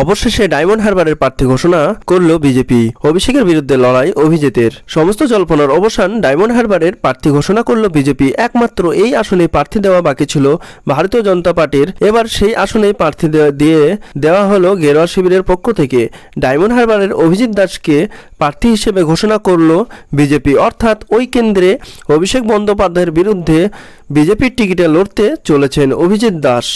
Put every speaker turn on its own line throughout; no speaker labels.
অবশেষে ডায়মন্ড হারবারের প্রার্থী ঘোষণা করল বিজেপি। অভিষেকের বিরুদ্ধে লড়াই অভিজিতের। সমস্ত জল্পনার অবসান ডায়মন্ড হারবারের প্রার্থী ঘোষণা করল বিজেপি। একমাত্র এই আসনে প্রার্থী দেওয়া বাকি ছিল ভারতীয় জনতা পার্টির। এবার সেই আসনে প্রার্থী দিয়ে দেওয়া হলো গেরুয়া শিবিরের পক্ষ থেকে। ডায়মন্ড হারবারের অভিজিৎ দাসকে প্রার্থী হিসেবে ঘোষণা করল বিজেপি। অর্থাৎ ওই কেন্দ্রে অভিষেক বন্দ্যোপাধ্যায়ের বিরুদ্ধে বিজেপির টিকিটে লড়তে চলেছেন অভিজিৎ দাস।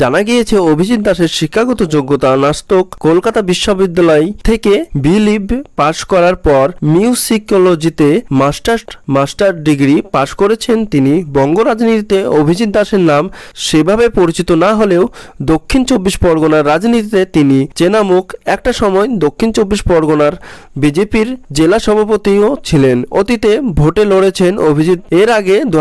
জানা গিয়েছে, অভিজিৎ দাসের শিক্ষাগত যোগ্যতা নাস্তক কলকাতা বিশ্ববিদ্যালয় থেকে বিলিভ পাশ করার পর মিউজিকোলজিতে মাস্টার্স, মাস্টার ডিগ্রি পাশ করেছেন তিনি। বঙ্গ রাজনীতিতে অভিজিৎ দাসের নাম সেভাবে পরিচিত না হলেও দক্ষিণ চব্বিশ পরগনার রাজনীতিতে তিনি চেনামুখ। একটা সময় দক্ষিণ চব্বিশ পরগনার বিজেপির জেলা সভাপতিও ছিলেন। অতীতে ভোটে লড়েছেন অভিজিৎ। এর আগে দু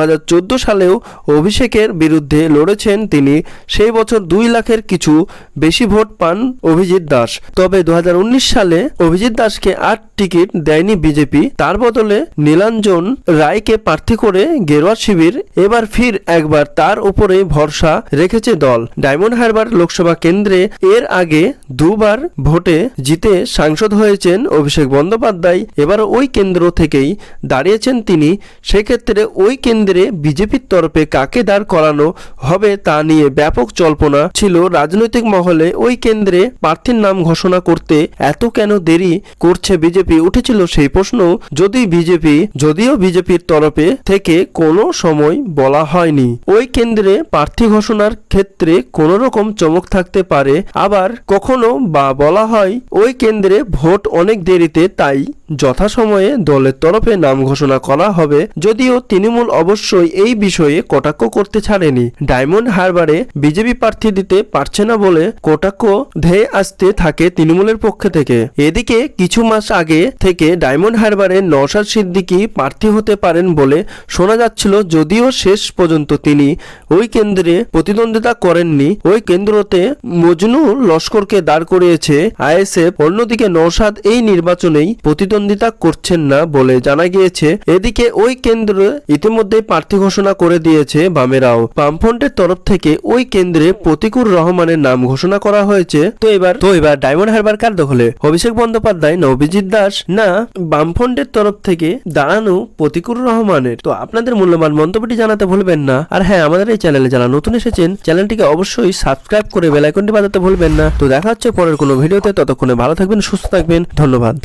সালেও অভিষেকের বিরুদ্ধে লড়েছেন তিনি। সেই বছর দুই লাখের কিছু বেশি ভোট পান অভিজিৎ দাস। তবে দু সালে অভিজিৎ দাসকে আট টিকিট দেয়নি বিজেপি। তার বদলে নীলাঞ্জন রায়কে প্রার্থী করে গেরুয়া শিবির এবার ফির একবার তার উপরে ভরসা রেখেছে দল। ডায়মন্ড হারবার লোকসভা কেন্দ্রে এর আগে দুবার ভোটে জিতে সাংসদ হয়েছেন অভিষেক বন্দ্যোপাধ্যায়। এবার ওই কেন্দ্র থেকেই দাঁড়িয়েছেন তিনি। সেক্ষেত্রে ওই কেন্দ্রে বিজেপির তরফে কাকে দাঁড় করানো হবে তা নিয়ে ব্যাপক জল্পনা ছিল রাজনৈতিক মহলে ওই কেন্দ্রে প্রার্থীর নাম ঘোষণা করতে এত কেন দেরি করছে বিজেপি উঠেছিল সেই প্রশ্ন যদি বিজেপি, যদিও বিজেপির তরফে থেকে কোনো সময় বলা হয়নি। ওই কেন্দ্রে প্রার্থী ঘোষণার ক্ষেত্রে কোনো রকম চমক থাকতে পারে, আবার কখনো বা বলা হয় ওই কেন্দ্রে ভোট অনেক দেরিতে তাই যথাসময়ে দলের তরফে নাম ঘোষণা করা হবে, যদিও তৃণমূল অবশ্যই এই বিষয়ে কটাক্ষ করতে ছাড়েনি। ডায়মন্ড হারবারে বিজেপি প্রার্থী দিতে পারছে না বলে কটাক্ষ ধেয়ে আসতে থাকে তৃণমূলের পক্ষ থেকে। এদিকে কিছু মাস আগে থেকে ডায়মন্ড হারবারে নওশাদ সিদ্দিকী প্রার্থী হতে পারেন বলে শোনা যাচ্ছিল, যদিও শেষ পর্যন্ত তিনি ওই কেন্দ্রে প্রতিদ্বন্দ্বিতা করেননি। ওই কেন্দ্রতে মজনু লস্করকে দাঁড় করিয়েছে আইএসএফ। অন্যদিকে নওশাদ এই নির্বাচনেই প্রতিদ্বন্দ্বিতা করছেন না বলে জানা গিয়েছে। এদিকে ওই কেন্দ্র ইতিমধ্যে প্রার্থী ঘোষণা করে দিয়েছে বামেরাও। বামফ্রন্টের তরফ থেকে ওই কেন্দ্রে প্রতিকুর রহমানের নাম ঘোষণা করা হয়েছে। তো এবার তো এবার ডায়মন্ড হারবার কার দখলে অভিষেক বন্দ্যোপাধ্যায় না অভিজিৎ দাস না, বামফ্রন্টের তরফ থেকে দাঁড়ানো প্রতিকুর রহমানের। তো আপনাদের মূল্যবান মন্তব্যটি জানাতে ভুলবেন না। আর হ্যাঁ আমাদের এই চ্যানেলে যারা নতুন এসেছেন, চ্যানেলটিকে অবশ্যই সাবস্ক্রাইব করে বেল আইকনটি বাজাতে ভুলবেন না। তো দেখা হচ্ছে পরের কোনো ভিডিওতে। ততক্ষণে ভালো থাকবেন, সুস্থ থাকবেন। ধন্যবাদ।